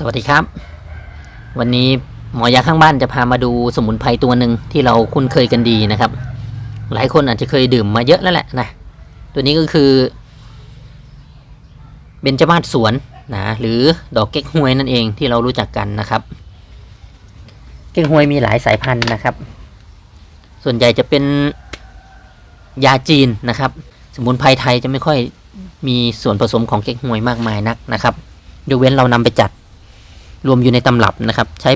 สวัสดีครับ วันนี้หมอยาข้างบ้านจะพามาดูสมุนไพรตัวหนึ่งที่เราคุ้นเคยกันดีนะครับ หลายคนอาจจะเคยดื่มมาเยอะแล้วแหละนะตัวนี้ก็คือเบญจมาศสวนนะหรือดอกเก๊กฮวยนั่นเองที่เรารู้จักกันนะครับ เก๊กฮวยมีหลายสายพันธุ์นะครับ ส่วนใหญ่จะเป็นยาจีนนะครับ สมุนไพรไทยจะไม่ค่อยมีส่วนผสมของเก๊กฮวยมากมายนักนะครับยกเว้นเรานำไปจัด รวมอยู่ในตำรับนะครับ ใช้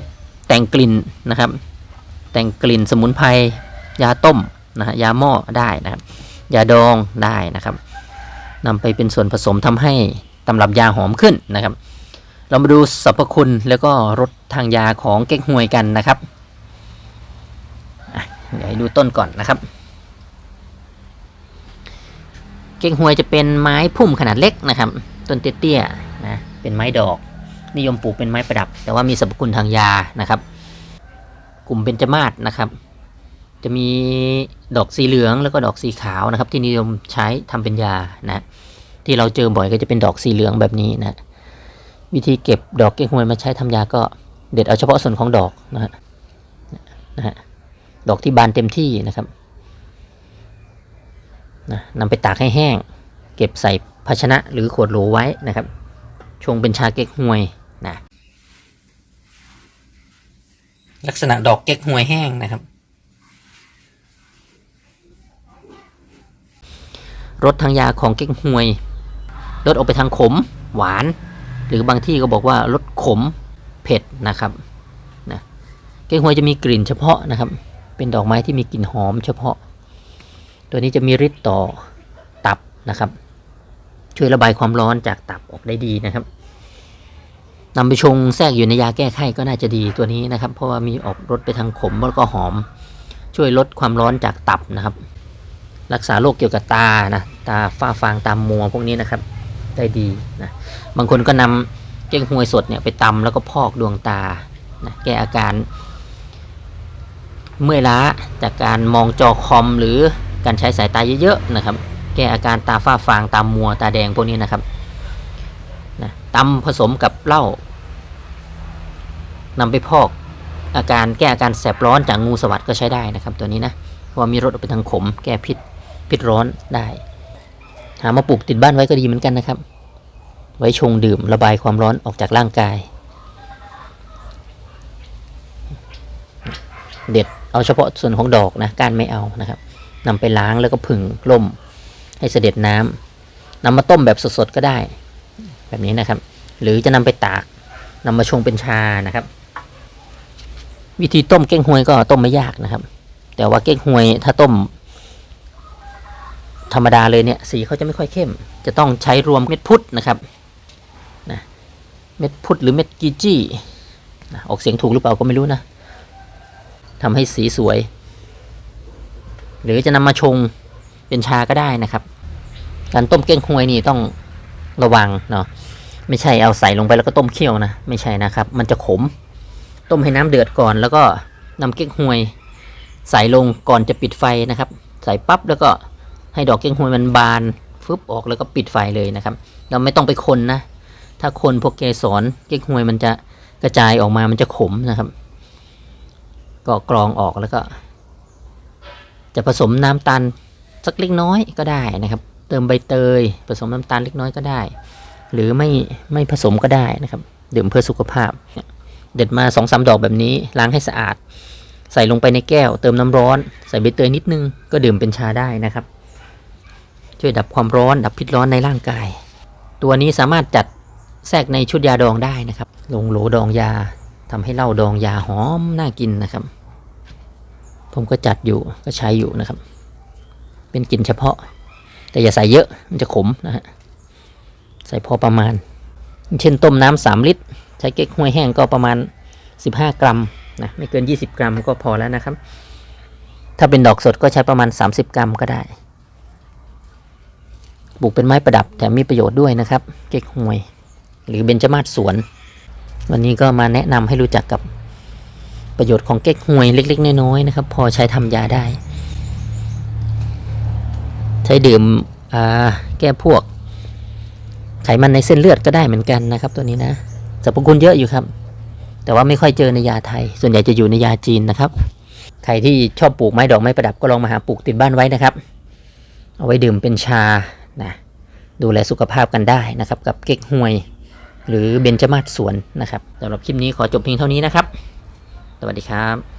แต่งกลิ่นนะครับ แต่งกลิ่นสมุนไพรยาต้มนะฮะยาหม้อได้นะครับ ยาดองได้นะครับนำไปเป็นส่วนผสมทำให้ตำรับยาหอมขึ้นนะครับ เรามาดูสรรพคุณแล้วก็รสทางยาของเก๊กฮวยกันนะครับเดี๋ยวดูต้นก่อนนะครับ เก๊กฮวยจะเป็นไม้พุ่มขนาดเล็กนะครับ ต้นเตี้ยๆนะเป็นไม้ดอก นิยมปลูกเป็นไม้ประดับ แต่ว่ามีสรรพคุณทางยานะครับ กลุ่มเบญจมาศนะครับ จะมีดอกสีเหลืองแล้วก็ดอกสีขาวนะครับ ที่นิยมใช้ทำเป็นยานะที่เราเจอบ่อยก็จะเป็นดอกสีเหลืองแบบนี้นะวิธีเก็บดอกเก๊กฮวยมาใช้ทำยาก็เด็ดเอาเฉพาะส่วนของดอกนะฮะนะฮะดอกที่บานเต็มที่นะครับนะนำไปตากให้แห้ง เก็บใส่ภาชนะหรือขวดโหลไว้นะครับ ชงเป็นชาเก๊กฮวย นะลักษณะดอกเก๊กฮวยแห้งนะครับ รสทางยาของเก๊กฮวยลดออกไปทางขมหวาน หรือบางที่ก็บอกว่าลดขมเผ็ดนะครับนะเก๊กฮวยจะมีกลิ่นเฉพาะนะครับ เป็นดอกไม้ที่มีกลิ่นหอมเฉพาะ ตัวนี้จะมีฤทธิ์ต่อตับนะครับ ช่วยระบายความร้อนจากตับออกได้ดีนะครับ นำไปชงแทรกอยู่ในยาแก้ไขก็น่าจะดีตัวนี้นะครับ เพราะว่ามีออกรสไปทางขมแล้วก็หอม ช่วยลดความร้อนจากตับนะครับ รักษาโรคเกี่ยวกับตานะตาฝ้าฟางตามมัวพวกนี้นะครับ ได้ดีนะบางคนก็นำเก้งฮวยสดเนี่ยไปตำแล้วก็พอกดวงตานะแก้อาการ เมื่อยล้าจากการมองจอคอมหรือการใช้สายตาเยอะๆนะครับ แก้อาการตาฝ้าฟางตามมัวตาแดงพวกนี้นะครับ ตำผสมกับเหล้านำไปพอกอาการแก้อาการแสบร้อนจากงูสวัสด์ก็ใช้ได้นะครับตัวนี้นะเพราะว่ามีรสออกไปทางขม แก้พิษพิษร้อนได้ หามาปลูกติดบ้านไว้ก็ดีเหมือนกันนะครับ ไว้ชงดื่มระบายความร้อนออกจากร่างกาย เด็ดเอาเฉพาะส่วนของดอกนะก้านไม่เอานะครับนำไปล้างแล้วก็ผึ่งล่มให้เสด็จน้ำนำมาต้มแบบสดๆก็ได้ แบบนี้นะครับ หรือจะนำไปตากนำมาชงเป็นชานะครับ วิธีต้มเก้งฮวยก็ต้มไม่ยากนะครับ แต่ว่าเก้งฮวยถ้าต้ม ธรรมดาเลยเนี่ย สีเขาจะไม่ค่อยเข้ม จะต้องใช้รวมเม็ดพุทธนะครับนะเม็ดพุทธหรือเม็ดกีจี้นะออกเสียงถูกหรือเปล่าก็ไม่รู้นะทำให้สีสวย หรือจะนำมาชงเป็นชาก็ได้นะครับ การต้มเก้งฮวยนี่ต้องระวังเนาะ ไม่ใช่เอาใส่ลงไปแล้วก็ต้มเคี่ยวนะ ไม่ใช่นะครับ มันจะขม ต้มให้น้ำเดือดก่อน แล้วก็นำเก๊กฮวย ใส่ลงก่อนจะปิดไฟนะครับ ใส่ปั๊บแล้วก็ให้ดอกเก๊กฮวยมันบานฟึบออกแล้วก็ปิดไฟเลยนะครับ เราไม่ต้องไปคนนะ ถ้าคนพวกเกสรเก๊กฮวยมันจะกระจายออกมามันจะขมนะครับ ก็กรองออกแล้วก็ จะผสมน้ำตาลสักเล็กน้อยก็ได้นะครับ เติมใบเตย ผสมน้ำตาลเล็กน้อยก็ได้ หรือไม่ไม่ผสมก็ได้นะครับ ดื่มเพื่อสุขภาพ เด็ดมาสองสามดอกแบบนี้ล้างให้สะอาด ใส่ลงไปในแก้ว เติมน้ำร้อน ใส่ใบเตยนิดนึงก็ดื่มเป็นชาได้นะครับ ช่วยดับความร้อนดับพิษร้อนในร่างกาย ตัวนี้สามารถจัดแทรกในชุดยาดองได้นะครับ ลงโหลดองยาทำให้เหล้าดองยาหอมน่ากินนะครับ ผมก็จัดอยู่ก็ใช้อยู่นะครับ เป็นกลิ่นเฉพาะ แต่อย่าใส่เยอะมันจะขมนะฮะ ส่พอประมาณ เช่นต้มน้ำสามลิตร ใช้เก๊กฮวยแห้งก็ประมาณ 15 กรัมนะไม่เกิน 20 กรัมก็พอแล้วนะครับ ถ้าเป็นดอกสดก็ใช้ประมาณ 30 กรัมก็ได้ปลูกเป็นไม้ประดับแถมมีประโยชน์ด้วยนะครับ เก๊กฮวย หรือเบญจมาศสวน วันนี้ก็มาแนะนำให้รู้จักกับประโยชน์ของเก๊กฮวยเล็ก ๆ น้อยๆนะครับ พอใช้ทำยาได้ ใช้ดื่มแก้พวก ไขมันในเส้นเลือดก็ได้เหมือนกันนะครับ ตัวนี้นะสรรพคุณเยอะอยู่ครับ แต่ว่าไม่ค่อยเจอในยาไทย ส่วนใหญ่จะอยู่ในยาจีนนะครับ ใครที่ชอบปลูกไม้ดอกไม้ประดับก็ลองมาหาปลูกติดบ้านไว้นะครับ เอาไว้ดื่มเป็นชานะดูแลสุขภาพกันได้นะครับ กับเก๊กฮวย หรือเบญจมาศสวนนะครับสำหรับคลิปนี้ขอจบเพียงเท่านี้นะครับ สวัสดีครับ